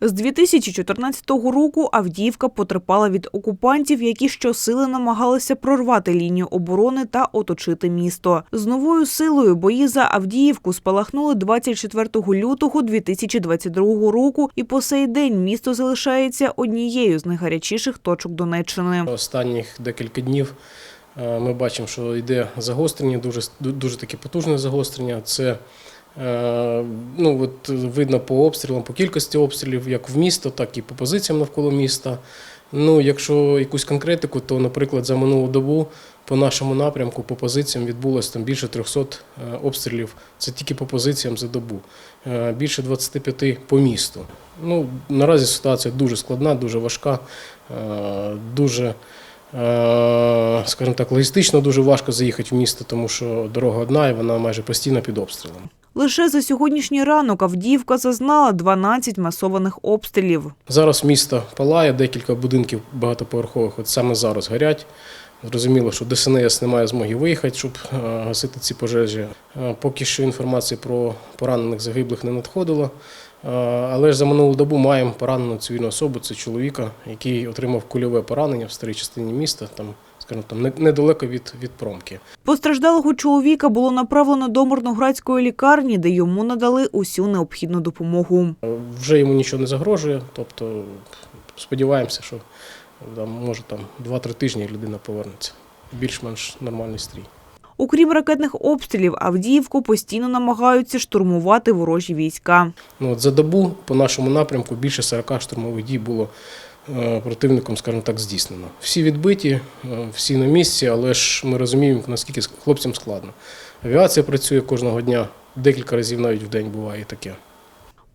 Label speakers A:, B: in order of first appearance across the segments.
A: З 2014 року Авдіївка потерпала від окупантів, які щосили намагалися прорвати лінію оборони та оточити місто. З новою силою бої за Авдіївку спалахнули 24 лютого 2022 року, і по сей день місто залишається однією з найгарячіших точок Донеччини.
B: Останніх декілька днів е, ми бачимо, що йде загострення, дуже, дуже таке потужне загострення. Це ну, от видно по обстрілам, по кількості обстрілів, як в місто, так і по позиціям навколо міста. Ну, якщо якусь конкретику, то, наприклад, за минулу добу по нашому напрямку, по позиціям відбулося там більше 300 е, обстрілів. Це тільки по позиціям за добу. Е, Більше 25 по місту. Ну, наразі ситуація дуже складна, дуже важка, е, дуже, е, скажімо так, логістично дуже важко заїхати в місто, тому що дорога одна і вона майже постійно під обстрілом.
A: Лише за сьогоднішній ранок Авдіївка зазнала 12 масованих обстрілів.
B: Зараз місто палає, декілька будинків багатоповерхових от саме зараз горять. Зрозуміло, що ДСНС не має змоги виїхати, щоб е, гасити ці пожежі. Е, Поки що інформації про поранених загиблих не надходило. Е, Але ж за минулу добу маємо поранену цивільну особу, це чоловіка, який отримав кульове поранення в старій частині міста, там, скажімо, там недалеко від, від промки.
A: Постраждалого чоловіка було направлено до Мирноградської лікарні, де йому надали усю необхідну допомогу.
B: Вже йому нічого не загрожує, тобто сподіваємося, що там, може там 2-3 тижні людина повернеться. Більш-менш нормальний стрій.
A: Окрім ракетних обстрілів, Авдіївку постійно намагаються штурмувати ворожі війська.
B: Ну, от за добу по нашому напрямку більше 40 штурмових дій було е, противником, скажімо так, здійснено. Всі відбиті, е, всі на місці, але ж ми розуміємо, наскільки хлопцям складно. Авіація працює кожного дня, декілька разів навіть в день буває таке.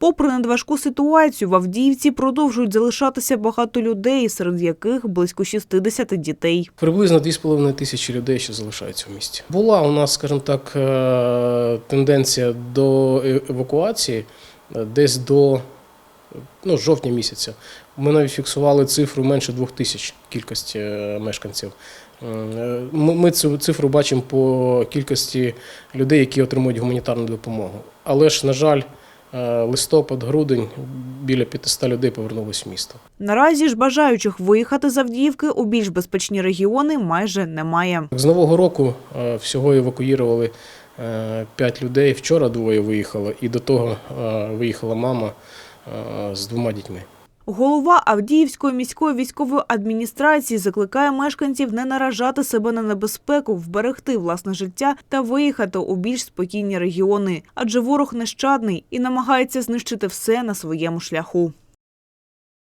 A: Попри надважку ситуацію, в Авдіївці продовжують залишатися багато людей, серед яких близько 60 дітей.
B: Приблизно 2,5 тисячі людей ще залишаються в місті. Була у нас, скажімо так, е, тенденція до евакуації е, десь до ну, жовтня місяця. Ми навіть фіксували цифру менше двох тисяч кількості е, мешканців. Ми цю цифру бачимо по кількості людей, які отримують гуманітарну допомогу. Але ж, на жаль, листопад, грудень біля 500 людей повернулись в місто.
A: Наразі ж бажаючих виїхати з Авдіївки у більш безпечні регіони майже немає.
B: З Нового року е, всього евакуювали 5 людей. Вчора двоє виїхало, і до того е, виїхала мама е, з двома дітьми.
A: Голова Авдіївської міської військової адміністрації закликає мешканців не наражати себе на небезпеку, вберегти власне життя та виїхати у більш спокійні регіони, адже ворог нещадний і намагається знищити все на своєму шляху.